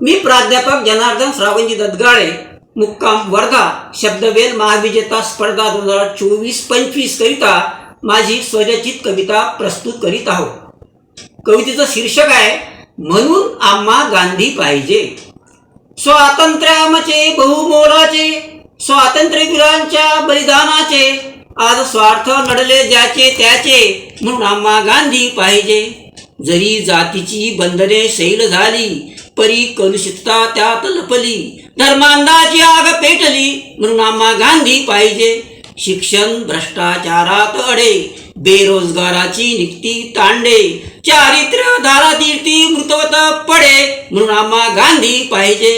मी प्राध्यापक जनार्दन श्रावणजी ददगाळे मुक्काम वर्धा शब्दवेल महाविजेता स्पर्धा दोन हजार चोवीस पंचवीस करिता माझी स्वरचित कविता प्रस्तुत करीत आहोत. कवितेचं शीर्षक आहे म्हणून आम्हा गांधी पाहिजे. स्वातंत्र्यामचे बहुमोलाचे स्वातंत्र्यवीरांच्या बलिदानाचे आज स्वार्थ लढले ज्याचे त्याचे म्हणून आम्हा गांधी पाहिजे. जरी जातीची बंधने शैल झाली परी कलुषितता त्यात लपली. धर्मांधाची आग पेटली म्हणून आम्हा गांधी पाहिजे. शिक्षण भ्रष्टाचारात अडे बेरोजगाराची निघती तांडे. चारित्र्य धारातीर्थी मृतवत पडे म्हणून आम्हा गांधी पाहिजे.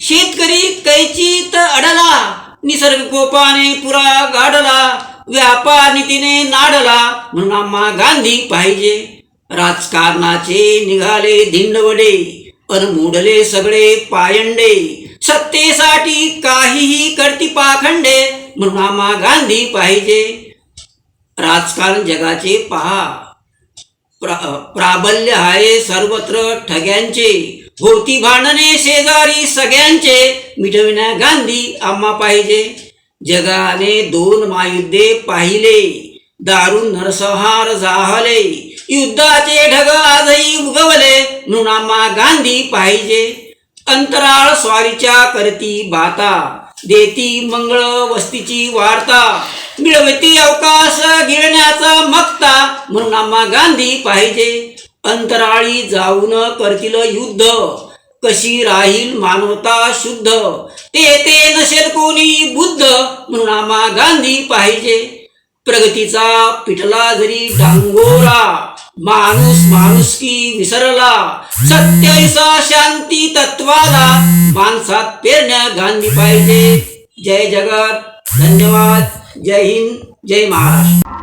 शेतकरी कैचीत अडला निसर्ग कोपाने पुरा गाडला व्यापार नीतीने नाडला म्हणून आम्हा गांधी पाहिजे. राजकारणाचे निघाले धिंडवडे अन मोडले सगळे पायंडे. सत्तेसाठी काहीही करती पाखंडे म्हणून गांधी पाहिजे. राजकारण जगाचे पहा. प्रा प्राबल्य आहे सर्वत्र ठग्यांचे. होती भांडणे शेजारी सगळ्यांचे. मिटविण्या गांधी आम्हा पाहिजे. जगाने दोन महायुद्धे पाहिले. दारुण नरसंहार जाहले. युद्धाचे ढग आजही उगवले. म्हणून आम्हा गांधी पाहिजे. अंतराळ स्वारीच्या करती बाता. देती मंगळ वस्तीची वार्ता. मिळवती अवकाश गिळण्याचा मक्ता. म्हणून गांधी पाहिजे. अंतराळी जाऊन करतील युद्ध. कशी राहील मानवता शुद्ध. ते ते नसेल कोणी बुद्ध. म्हणून गांधी पाहिजे. प्रगतीचा पिठला जरी डांगोरा माणूस माणुसकी विसरला सत्य शांती तत्वाला माणसात पेरण्या गांधी पाहिजे. जय जगत धन्यवाद. जय हिंद जय महाराष्ट्र.